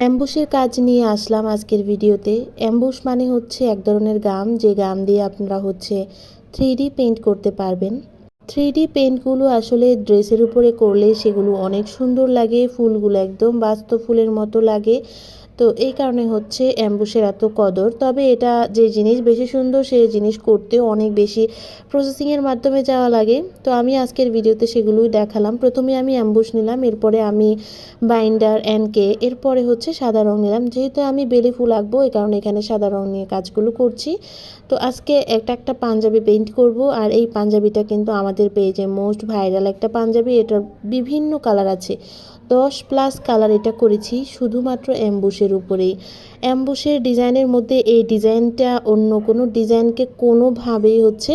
অ্যাম্বুশের কাজ নিয়ে আসলাম আজকের ভিডিওতে। অ্যাম্বুশ মানে হচ্ছে এক ধরনের গাম, যে গাম দিয়ে আপনারা হচ্ছে থ্রি পেইন্ট করতে পারবেন। থ্রি ডি পেইন্টগুলো আসলে ড্রেসের উপরে করলে সেগুলো অনেক সুন্দর লাগে, ফুলগুলো একদম বাস্তব ফুলের মতো লাগে। তো এই কারণে হচ্ছে অ্যাম্বুসের এত কদর। তবে এটা যে জিনিস বেশি সুন্দর সেই জিনিস করতেও অনেক বেশি প্রসেসিংয়ের মাধ্যমে যাওয়া লাগে। তো আমি আজকের ভিডিওতে সেগুলোই দেখালাম। প্রথমে আমি অ্যাম্বুস নিলাম, এরপরে আমি বাইন্ডার অ্যানকে এরপরে হচ্ছে সাদা রং নিলাম। যেহেতু আমি বেলি ফুল আঁকবো, এই কারণে এখানে সাদা রং নিয়ে কাজগুলো করছি। তো আজকে একটা একটা পাঞ্জাবি পেইন্ট করব, আর এই পাঞ্জাবিটা কিন্তু আমাদের পেজে মোস্ট ভাইরাল একটা পাঞ্জাবি, এটার বিভিন্ন কালার আছে। দশ প্লাস কালার এটা করেছি, শুধুমাত্র অ্যাম্বুসের উপরেই। অ্যাম্বুসের ডিজাইনের মধ্যে এই ডিজাইনটা অন্য কোনো ডিজাইনকে কোনোভাবেই হচ্ছে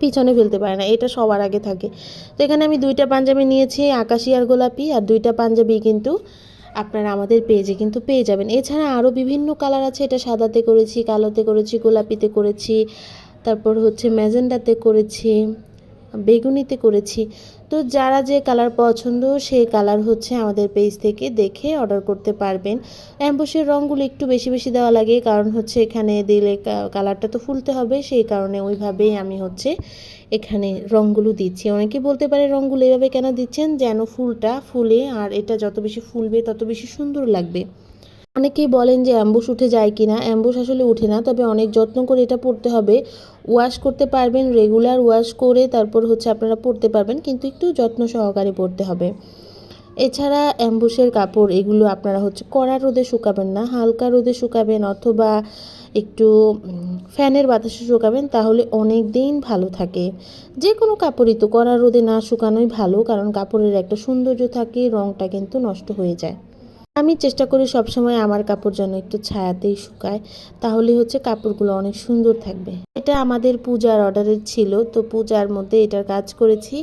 পিছনে ফেলতে পারে না, এটা সবার আগে থাকে। তো এখানে আমি দুইটা পাঞ্জাবি নিয়েছি, আকাশি আর গোলাপি, আর দুইটা পাঞ্জাবি কিন্তু আপনারা আমাদের পেজে কিন্তু পেয়ে যাবেন। এছাড়া আরও বিভিন্ন কালার আছে, এটা সাদাতে করেছি, কালোতে করেছি, গোলাপিতে করেছি তারপর হচ্ছে ম্যাজেন্ডাতে করেছি, বেগুনিতে করেছি। তো যারা যে কালার পছন্দ, সেই কালার হচ্ছে আমাদের পেজ থেকে দেখে অর্ডার করতে পারবেন। অ্যাম্বুসের রঙগুলো একটু বেশি বেশি দেওয়া লাগে, কারণ হচ্ছে এখানে দিলে কালারটা তো ফুলতে হবে, সেই কারণে ওইভাবেই আমি হচ্ছে এখানে রঙগুলো দিচ্ছি। অনেকে বলতে পারে রঙগুলো এভাবে কেন দিচ্ছেন? যেন ফুলটা ফুলে, আর এটা যত বেশি ফুলবে, তত বেশি সুন্দর লাগবে। অনেকেই বলেন যে অ্যাম্বুস উঠে যায় কি না অ্যাম্বুস আসলে উঠে না, তবে অনেক যত্ন করে এটা পড়তে হবে। ওয়াশ করতে পারবেন, রেগুলার ওয়াশ করে তারপর হচ্ছে আপনারা পড়তে পারবেন, কিন্তু একটু যত্ন সহকারে পড়তে হবে। এছাড়া অ্যাম্বুসের কাপড়, এগুলো আপনারা হচ্ছে কড়া রোদে শুকাবেন না, হালকা রোদে শুকাবেন অথবা একটু ফ্যানের বাতাসে শুকাবেন, তাহলে অনেক দিন ভালো থাকে। যে কোনো কাপড়ই তো কড়া রোদে না শুকানোই ভালো, কারণ কাপড়ের একটা সৌন্দর্য থাকে রঙটা কিন্তু নষ্ট হয়ে যায়। আমি চেষ্টা করি সবসময় আমার কাপড় যেন একটু ছায়াতেই শুকায়, তাহলে হচ্ছে কাপড়গুলো অনেক সুন্দর থাকবে। এটা আমাদের পূজার অর্ডারের ছিল, তো পূজার মধ্যে এটার কাজ করেছি।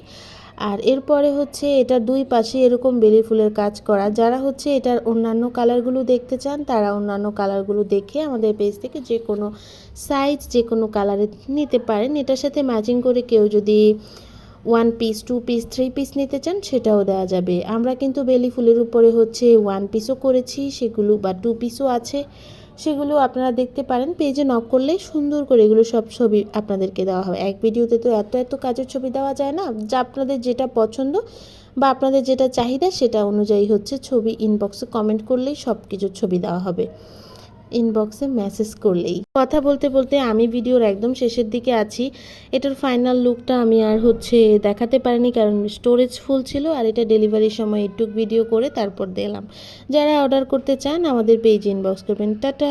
আর এরপরে হচ্ছে এটা দুই পাশে এরকম বেলি ফুলের কাজ করা। যারা হচ্ছে এটার অন্যান্য কালারগুলো দেখতে চান, তারা অন্যান্য কালারগুলো দেখে আমাদের পেজ থেকে যে কোনো সাইজ যে কোনো কালারে নিতে পারেন। এটার সাথে ম্যাচিং করে কেউ যদি one piece two piece three piece নিতে চান, সেটাও দেওয়া যাবে। আমরা কিন্তু বেলি ফুলের উপরে হচ্ছে ওয়ান পিসও করেছি, সেগুলো বা টু পিসও আছে, সেগুলো আপনারা দেখতে পারেন। পেজে নক করলে সুন্দর করে এগুলো সব ছবি আপনাদেরকে দেওয়া হবে। এক ভিডিওতে তো এত এত কাজের ছবি দেওয়া যায় না, যা আপনাদের যেটা পছন্দ বা আপনাদের যেটা চাহিদা, সেটা অনুযায়ী হচ্ছে ছবি ইনবক্সে কমেন্ট করলেই সব কিছুর ছবি দেওয়া হবে। ইনবক্সে মেসেজ করলেই। কথা বলতে বলতে আমি ভিডিওর একদম শেষের দিকে আছি। এটার ফাইনাল লুকটা আমি আর হচ্ছে দেখাতে পারিনি কারণ স্টোরেজ ফুল ছিল আর এটা ডেলিভারির সময় একটু ভিডিও করে তারপর দিলাম। যারা অর্ডার করতে চান আমাদের পেজ ইনবক্স করবেন। টাটা।